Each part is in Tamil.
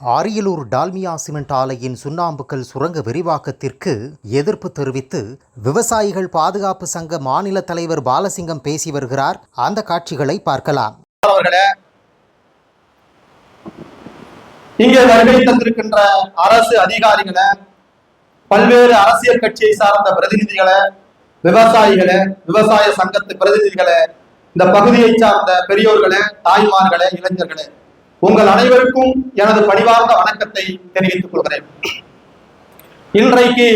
அரியலூர் டால்மியா சிமெண்ட் ஆலையின் சுண்ணாம்புக்கல் சுரங்க விரிவாக்கத்திற்கு எதிர்ப்பு தெரிவித்து விவசாயிகள் பாதுகாப்பு சங்க மாநில தலைவர் பாலசிங்கம் பேசி வருகிறார். அந்த காட்சிகளை பார்க்கலாம். இங்கே வருகை தந்திருக்கின்ற அரசு அதிகாரிகளை பல்வேறு அரசியல் கட்சியை சார்ந்த பிரதிநிதிகளை விவசாயிகளை விவசாய சங்கத்து பிரதிநிதிகளை இந்த பகுதியை சார்ந்த பெரியோர்களை தாய்மார்களே இளைஞர்களே உங்கள் அனைவருக்கும் எனது பணிவார்ந்த வணக்கத்தை தெரிவித்துக் கொள்கிறேன். இன்றைக்கு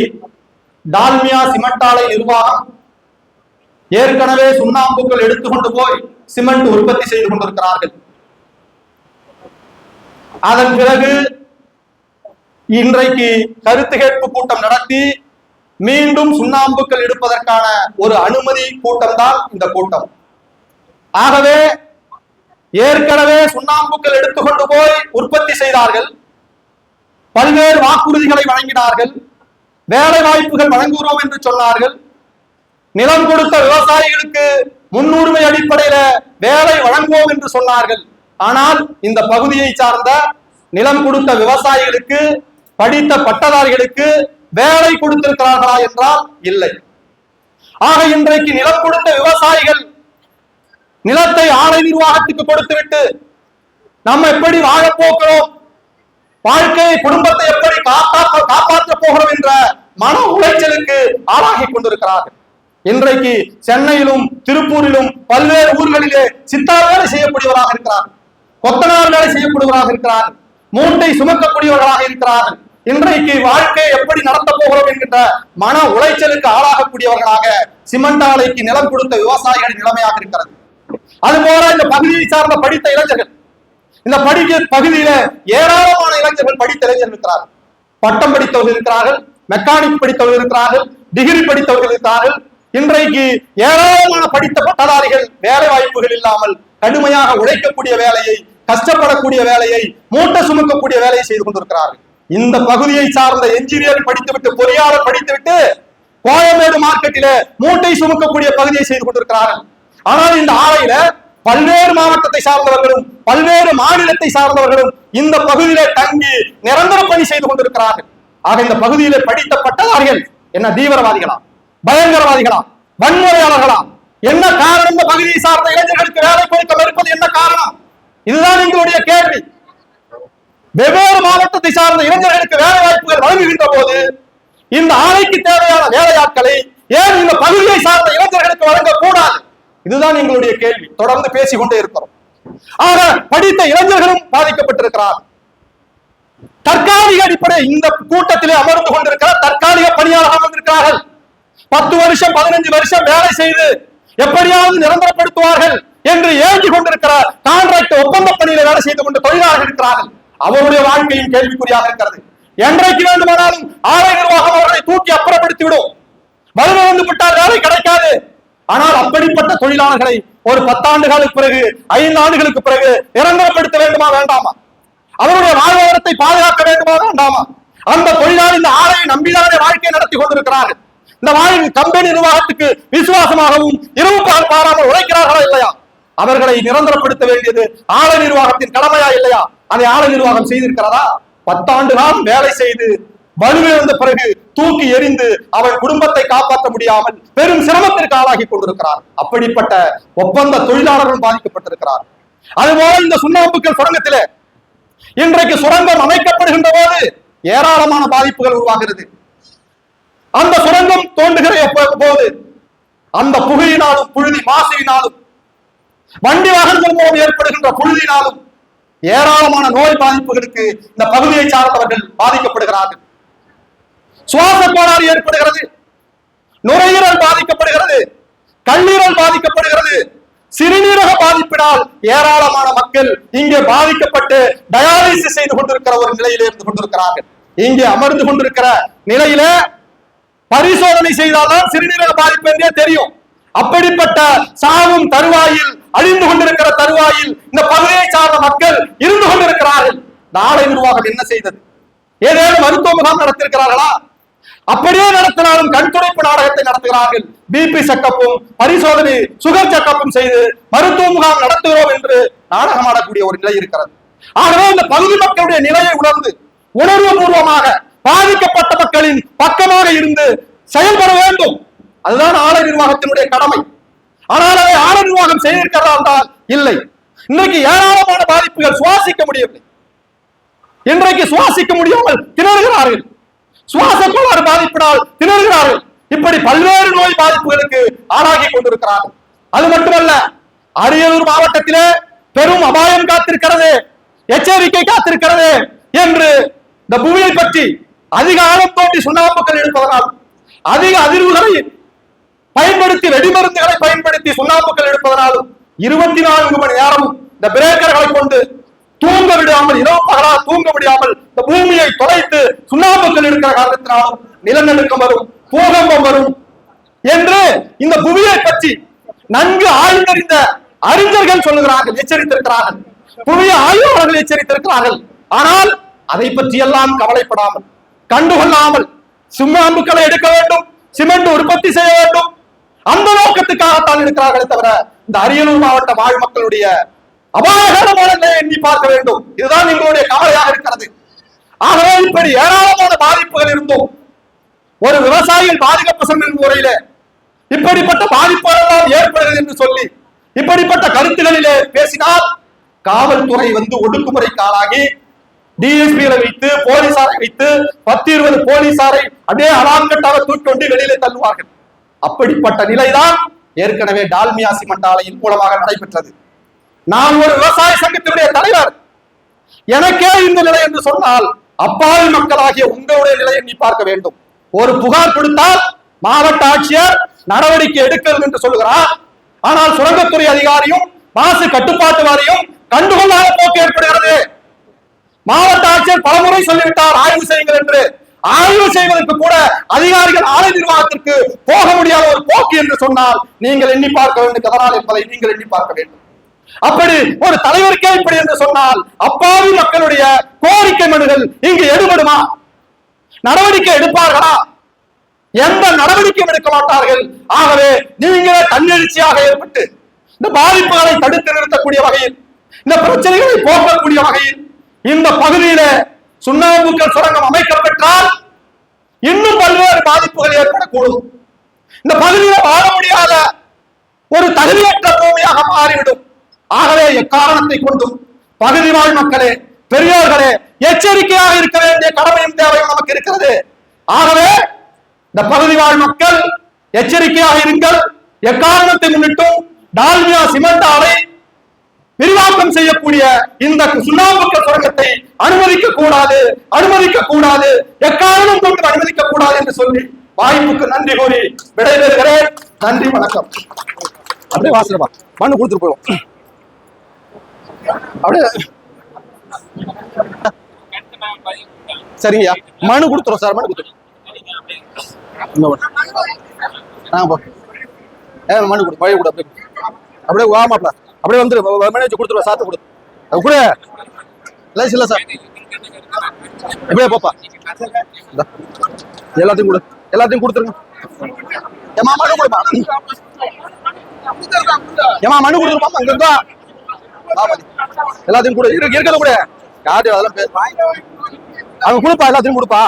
டால்மியா சிமெண்ட் ஆலை நிர்வாகம் ஏற்கனவே சுண்ணாம்புக்கள் எடுத்துக்கொண்டு போய் சிமெண்ட் உற்பத்தி செய்து கொண்டிருக்கிறார்கள். அதன் பிறகு இன்றைக்கு கருத்து கேட்பு கூட்டம் நடத்தி மீண்டும் சுண்ணாம்புக்கள் எடுப்பதற்கான ஒரு அனுமதி கூட்டம் தான் இந்த கூட்டம். ஆகவே ஏற்கனவே சுண்ணாம்புக்கள் எடுத்துக்கொண்டு போய் உற்பத்தி செய்தார்கள். பல்வேறு வாக்குறுதிகளை வழங்கினார்கள். வேலை வாய்ப்புகள் வழங்குகிறோம் என்று சொன்னார்கள். நிலம் கொடுத்த விவசாயிகளுக்கு முன்னுரிமை அடிப்படையில வேலை வழங்குவோம் என்று சொன்னார்கள். ஆனால் இந்த பகுதியை சார்ந்த நிலம் கொடுத்த விவசாயிகளுக்கு படித்த பட்டதாரிகளுக்கு வேலை கொடுத்திருக்கிறார்களா என்றால் இல்லை. ஆக இன்றைக்கு நிலம் கொடுத்த விவசாயிகள் நிலத்தை ஆலை நிர்வாகத்துக்கு கொடுத்துவிட்டு நம்ம எப்படி வாழப்போகிறோம் வாழ்க்கையை குடும்பத்தை எப்படி காப்பாற்ற காப்பாற்ற போகிறோம் என்ற மன உளைச்சலுக்கு ஆளாகி கொண்டிருக்கிறார்கள். இன்றைக்கு சென்னையிலும் திருப்பூரிலும் பல்வேறு ஊர்களிலே சித்தார் வேலை செய்யக்கூடியவராக இருக்கிறார் கொத்தனார் வேலை செய்யக்கூடியவராக இருக்கிறார் மூட்டை சுமக்கக்கூடியவர்களாக இருக்கிறார்கள். இன்றைக்கு வாழ்க்கையை எப்படி நடத்த போகிறோம் என்கின்ற மன உளைச்சலுக்கு ஆளாகக்கூடியவர்களாக சிமெண்ட் ஆலைக்கு நிலம் கொடுத்த விவசாயிகளின் நிலைமையாக இருக்கிறது. அது போல இந்த பகுதியை சார்ந்த படித்த இளைஞர்கள். இந்த படிக்க பகுதியில ஏராளமான இளைஞர்கள் படித்த இளைஞர்கள் இருக்கிறார்கள். பட்டம் படித்தவர்கள் இருக்கிறார்கள் மெக்கானிக் படித்தவர்கள் இருக்கிறார்கள் டிகிரி படித்தவர்கள் இருக்கிறார்கள். இன்றைக்கு ஏராளமான படித்த பட்டதாரிகள் வேலை வாய்ப்புகள் இல்லாமல் கடுமையாக உழைக்கக்கூடிய வேலையை கஷ்டப்படக்கூடிய வேலையை மூட்டை சுமக்கக்கூடிய வேலையை செய்து கொண்டிருக்கிறார்கள். இந்த பகுதியை சார்ந்த என்ஜினியர் படித்துவிட்டு பொறியாளர் படித்துவிட்டு கோயம்பேடு மார்க்கெட்டில மூட்டை சுமக்கக்கூடிய பகுதியை செய்து கொண்டிருக்கிறார்கள். ஆனால் இந்த ஆலையில பல்வேறு மாவட்டத்தை சார்ந்தவர்களும் பல்வேறு மாநிலத்தை சார்ந்தவர்களும் இந்த பகுதியில தங்கி நிரந்தர பணி செய்து கொண்டிருக்கிறார்கள். ஆக இந்த பகுதியில படித்த பட்டதாரிகள் என்ன தீவிரவாதிகளா? பயங்கரவாதிகளா? வன்முறையாளர்களா? என்ன காரணம் இந்த பகுதியை சார்ந்த இளைஞர்களுக்கு வேலை கொடுக்க மறுப்பது என்ன காரணம்? இதுதான் எங்களுடைய கேள்வி. வெவ்வேறு மாவட்டத்தை சார்ந்த இளைஞர்களுக்கு வேலை வாய்ப்புகள் வழங்குகின்ற போது இந்த ஆலைக்கு தேவையான வேலையாட்களை ஏன் இந்த பகுதியை சார்ந்த இளைஞர்களுக்கு வழங்கக்கூடாது? இதுதான் எங்களுடைய கேள்வி. தொடர்ந்து பேசிக்கொண்டே இருக்கிறோம். ஆக படித்த இளைஞர்களும் பாதிக்கப்பட்டிருக்கிறார். தற்காலிக அடிப்படை இந்த கூட்டத்திலே அமர்ந்து கொண்டிருக்கிற தற்காலிக பணியாக அமர்ந்திருக்கிறார்கள் பத்து வருஷம் பதினஞ்சு வருஷம் வேலை செய்து எப்படியாவது நிரந்தரப்படுத்துவார்கள் என்று ஏங்கி கொண்டிருக்கிறார் கான்ட்ராக்ட் ஒப்பந்த பணியில வேலை செய்து கொண்டு தொழிலாளர்கள் இருக்கிறார்கள். அவருடைய வாழ்க்கையும் கேள்விக்குறியாக இருக்கிறது. என்றைக்கு வேண்டுமானாலும் ஆலை நிர்வாகம் அவர்களை தூக்கி அப்புறப்படுத்தி விடும் வலுவை வந்து விட்டால் வேலை கிடைக்காது. ஆனால் அப்படிப்பட்ட தொழிலாளர்களை ஒரு பத்தாண்டுகளுக்கு பிறகு ஐந்து ஆண்டுகளுக்கு பிறகு நிரந்தரப்படுத்த வேண்டுமா வேண்டாமா? அவருடைய வாழ்வாதாரத்தை பாதுகாக்க வேண்டுமா வேண்டாமா? அந்த தொழிலாளி இந்த ஆலையை நம்பிதானே வாழ்க்கையை நடத்தி கொண்டிருக்கிறார்கள் இந்த வாழ்க்கை கம்பெனி நிர்வாகத்துக்கு விசுவாசமாகவும் இரவு பகல் பாராமல் உழைக்கிறார்களா இல்லையா? அவர்களை நிரந்தரப்படுத்த வேண்டியது ஆலை நிர்வாகத்தின் கடமையா இல்லையா? அதை ஆலை நிர்வாகம் செய்திருக்கிறதா? பத்தாண்டு காலம் வேலை செய்து வலுவிழந்த பிறகு தூக்கி எறிந்து அவன் குடும்பத்தை காப்பாற்ற முடியாமல் பெரும் சிரமத்திற்கு ஆளாகி கொண்டிருக்கிறார். அப்படிப்பட்ட ஒப்பந்த தொழிலாளர்கள் பாதிக்கப்பட்டிருக்கிறார். அதுபோல இந்த சுண்ணாம்புக்கள் சுரங்கத்திலே இன்றைக்கு சுரங்கம் அமைக்கப்படுகின்ற போது ஏராளமான பாதிப்புகள் உருவாகிறது. அந்த சுரங்கம் தோண்டுகிற போது? அந்த புகையினாலும் புழுதி மாசுவினாலும் வண்டி வாகனங்கள் மூலம் ஏற்படுகின்ற புழுதினாலும் ஏராளமான நோய் பாதிப்புகளுக்கு இந்த பகுதியை சார்ந்தவர்கள் பாதிக்கப்படுகிறார்கள். சுவாச கோளாறு ஏற்படுகிறது. நுரையீரல் பாதிக்கப்படுகிறது. கல்லீரல் பாதிக்கப்படுகிறது. சிறுநீரக பாதிப்பினால் ஏராளமான மக்கள் இங்கே பாதிக்கப்பட்டு டயாலிசிஸ் செய்து கொண்டிருக்கிற ஒரு நிலையில இருந்து கொண்டிருக்கிறார்கள். இங்கே அமர்ந்து கொண்டிருக்கிற நிலையில பரிசோதனை செய்தால்தான் சிறுநீரக பாதிப்பு என்றே தெரியும். அப்படிப்பட்ட சாவும் தருவாயில் அழிந்து கொண்டிருக்கிற தருவாயில் இந்த பகுதியை சார்ந்த மக்கள் இருந்து கொண்டிருக்கிறார்கள். நாளை நிர்வாகம் என்ன செய்தது? ஏதேனும் மருத்துவ முகாம் நடத்திருக்கிறார்களா? அப்படியே நடத்தினாலும் கண் துடைப்பு நாடகத்தை நடத்துகிறார்கள். பிபி செக்கப்பும் பரிசோதனை சுகர் செக்கப்பும் செய்து மருத்துவ முகாம் நடத்துகிறோம் என்று நாடகம் ஆடக்கூடிய ஒரு நிலை இருக்கிறது. ஆகவே இந்த பகுதி மக்களுடைய நிலையை உணர்ந்து உணர்வு பூர்வமாக பாதிக்கப்பட்ட மக்களின் பக்கமாக இருந்து செயல்பட வேண்டும். அதுதான் ஆலை நிர்வாகத்தினுடைய கடமை. ஆனால் அதை ஆலை நிர்வாகம் செய்திருக்கிறதா என்றால் இல்லை. இன்றைக்கு ஏராளமான பாதிப்புகள் சுவாசிக்க முடியவில்லை. இன்றைக்கு சுவாசிக்க முடியாமல் திணறுகிறார்கள். சுவாச கோளாறு பாதிப்பினால் திணறுகிறார்கள். இப்படி பல்வேறு நோய் பாதிப்புகளுக்கு ஆளாகி கொண்டிருக்கிறார்கள். அது மட்டுமல்ல அரியலூர் மாவட்டத்திலே பெரும் அபாயம் காத்திருக்கிறது எச்சரிக்கை காத்திருக்கிறது என்று இந்த பூமியை பற்றி அதிக ஆழம் தோண்டி சுண்ணாம்புக்கள் எடுப்பதனால் அதிக அதிர்வுகளை பயன்படுத்தி வெடிமருந்துகளை பயன்படுத்தி சுண்ணாம்புக்கள் எடுப்பதனாலும் இருபத்தி நான்கு மணி நேரம் இந்த பிரேக்கர்களை கொண்டு தூங்க விடாமல் இரவு பகலா தூங்க முடியாமல் இந்த பூமியை தொலைத்து சுண்ணாம்புக்கள் இருக்கிற காரணத்தினாலும் நிலநடுக்கம் வரும் பூகம்பம் வரும் என்று இந்த புவியை பற்றி நன்கு ஆய்ந்தறிந்த அறிஞர்கள் சொல்லுகிறார்கள் எச்சரித்திருக்கிறார்கள். புவிய ஆய்வாளர்கள் எச்சரித்திருக்கிறார்கள். ஆனால் அதை பற்றி எல்லாம் கவலைப்படாமல் கண்டுகொள்ளாமல் சுண்ணாம்புக்களை எடுக்க வேண்டும் சிமெண்ட் உற்பத்தி செய்ய வேண்டும். அந்த நோக்கத்துக்காகத்தான் இருக்கிறார்களே தவிர இந்த அரியலூர் மாவட்ட வாழ் மக்களுடைய அபாயகரமான நிலையை எண்ணி பார்க்க வேண்டும். இதுதான் எங்களுடைய கவலையாக இருக்கிறது. ஆகவே இப்படி ஏராளமான பாதிப்புகள் இருந்தோம். ஒரு விவசாயிகள் பாதிக்கப்படும் முறையில இப்படிப்பட்ட பாதிப்புகள் ஏற்படுகிறது என்று சொல்லி இப்படிப்பட்ட கருத்துகளிலே பேசினால் காவல்துறை வந்து ஒடுக்குமுறைக்கு ஆளாகி டிஎஸ்பிகளை வைத்து போலீசாரை வைத்து பத்து இருபது போலீசாரை அப்படியே அலாங்கட்டாக தூக்கொண்டு வெளியில வெளியிலே தள்ளுவார்கள். அப்படிப்பட்ட நிலைதான் ஏற்கனவே டால்மியா சிமெண்ட் ஆலையின் மூலமாக நடைபெற்றது. நான் ஒரு விவசாய சங்கத்தினுடைய தலைவர். எனக்கே இந்த நிலை என்று சொன்னால் அப்பாவி மக்களாகிய உங்களுடைய நிலையை நீ பார்க்க வேண்டும். ஒரு புகார் கொடுத்தால் மாவட்ட ஆட்சியர் நடவடிக்கை எடுக்கிறது என்று சொல்லுகிறார். ஆனால் சுரங்கத்துறை அதிகாரியும் மாசு கட்டுப்பாட்டு வாரியம் கண்டுகொள்ளாத போக்கு ஏற்படுகிறது. மாவட்ட ஆட்சியர் பலமுறை சொல்லிவிட்டார் ஆய்வு செய்யுங்கள் என்று. ஆய்வு செய்வதற்கு கூட அதிகாரிகள் ஆலை நிர்வாகத்திற்கு போக முடியாத ஒரு போக்கு என்று சொன்னால் நீங்கள் எண்ணி பார்க்க வேண்டும் கதனால் என்பதை நீங்கள் எண்ணி பார்க்க வேண்டும். அப்படி ஒரு தலைவருக்கே இப்படி என்று சொன்னால் அப்பாவி மக்களுடைய கோரிக்கை மனுகள் இங்கு எடுபடுமா? நடவடிக்கை எடுப்பார்களா? எந்த நடவடிக்கையும் எடுக்க மாட்டார்கள். ஆகவே நீங்களே தன்னெழுச்சியாக ஏற்பட்டு இந்த பாதிப்புகளை தடுத்து நிறுத்தக்கூடிய வகையில் இந்த பிரச்சனைகளை போக்கக்கூடிய வகையில் இந்த பகுதியில சுண்ணாம்புக்கள் சுரங்கம் அமைக்கப்பெற்றால் இன்னும் பல்வேறு பாதிப்புகள் ஏற்படக்கூடும். இந்த பகுதியில வாழ முடியாத ஒரு தகுதியற்ற பூமியாக மாறிவிடும். ஆகவே எக்காரணத்தை கொண்டும் பகுதி வாழ் மக்களே பெரியோர்களே எச்சரிக்கையாக இருக்க வேண்டிய கடமையும் தேவையும் நமக்கு இருக்கிறது. ஆகவே இந்த பகுதி வாழ் மக்கள் எச்சரிக்கையாக இருங்கள். எக்காரணத்தை முன்னிட்டும் டால்மியா சிமெண்ட் ஆலை விரிவாக்கம் செய்யக்கூடிய இந்த சுண்ணாம்புக்க சுரங்கத்தை அனுமதிக்க கூடாது அனுமதிக்க கூடாது எக்காரணம் கொண்டு அனுமதிக்க கூடாது என்று சொல்லி வாய்ப்புக்கு நன்றி கூறி விடைபெறுகிறேன். நன்றி வணக்கம். அப்படியே வாசலப்பா மண்ணு கொடுத்துட்டு போயிடும். அப்படியே சரிங்கய்யா. மனு கொடுத்துரும் சார் மனு கொடுத்துறோம். மனு. கொடு பழைய கொடு அப்படியே அப்படியே வாமாப்ல அப்படியே வந்துரு. மேனேஜ் கொடுத்துருவா சாத்து கொடு. அது கூட. லைஸ் இல்லை சார். எப்படியே போப்பா. எல்லாத்தையும் கொடு. எல்லாத்தையும் கொடுத்துருங்க. ஏமா மனு கொடுப்பா ஏமா மனு கொடுத்துருப்பா அங்க இருந்தா எல்லாத்தையும் கூட. இருக்கிறத கூட. யாரு அதெல்லாம் அவங்க கொடுப்பா எல்லாத்தையும் கொடுப்பா.